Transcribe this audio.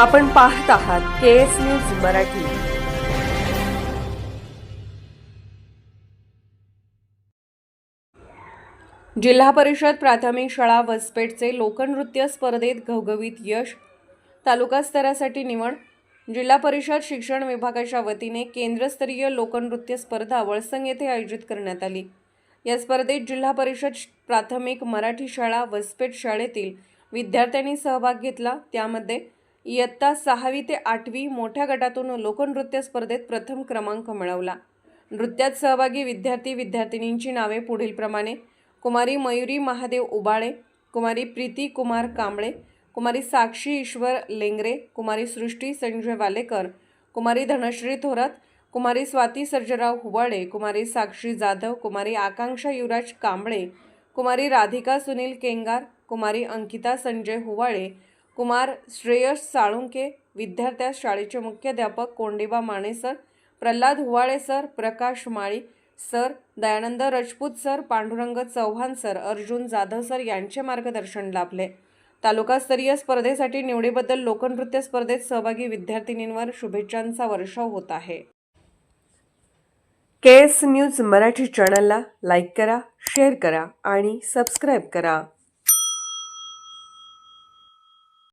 आपण पाहत आहात के एस न्यूज मराठी. जिल्हा परिषद प्राथमिक शाळा वसपेठचे लोकनृत्य स्पर्धेत घवघवीत यश. तालुका स्तरासाठी निवड. जिल्हा परिषद शिक्षण विभागाच्या वतीने केंद्रस्तरीय लोकनृत्य स्पर्धा वळसंग येथे आयोजित करण्यात आली. या स्पर्धेत जिल्हा परिषद प्राथमिक मराठी शाळा वसपेठ शाळेतील विद्यार्थ्यांनी सहभाग घेतला. त्यामध्ये इयत्ता सहावी ते आठवी मोठ्या गटातून लोकनृत्य स्पर्धेत प्रथम क्रमांक मिळवला. नृत्यात सहभागी विद्यार्थी विद्यार्थिनींची नावे पुढीलप्रमाणे कुमारी मयुरी महादेव उबाळे कुमारी प्रीती कुमार कांबळे कुमारी साक्षी ईश्वर लेंगरे कुमारी सृष्टी संजय वालेकर कुमारी धनश्री थोरात कुमारी स्वाती सर्जराव हुबाळे कुमारी साक्षी जाधव कुमारी आकांक्षा युवराज कांबळे कुमारी राधिका सुनील केंगार कुमारी अंकिता संजय हुवाळे कुमार श्रेयस साळुंके विद्यार्थ्यास शाळेचे मुख्याध्यापक Kondiba Mane sir Pralhad Huwale sir Prakash Mali sir Dayanand Rajput sir Pandurang Chavan sir Arjun Jadhav sir यांचे मार्गदर्शन लाभले. तालुकास्तरीय स्पर्धेसाठी निवडीबद्दल लोकनृत्य स्पर्धेत सहभागी विद्यार्थिनींवर शुभेच्छांचा वर्षाव होत आहे. के एस न्यूज मराठी चॅनलला लाईक करा शेअर करा आणि सबस्क्राईब करा.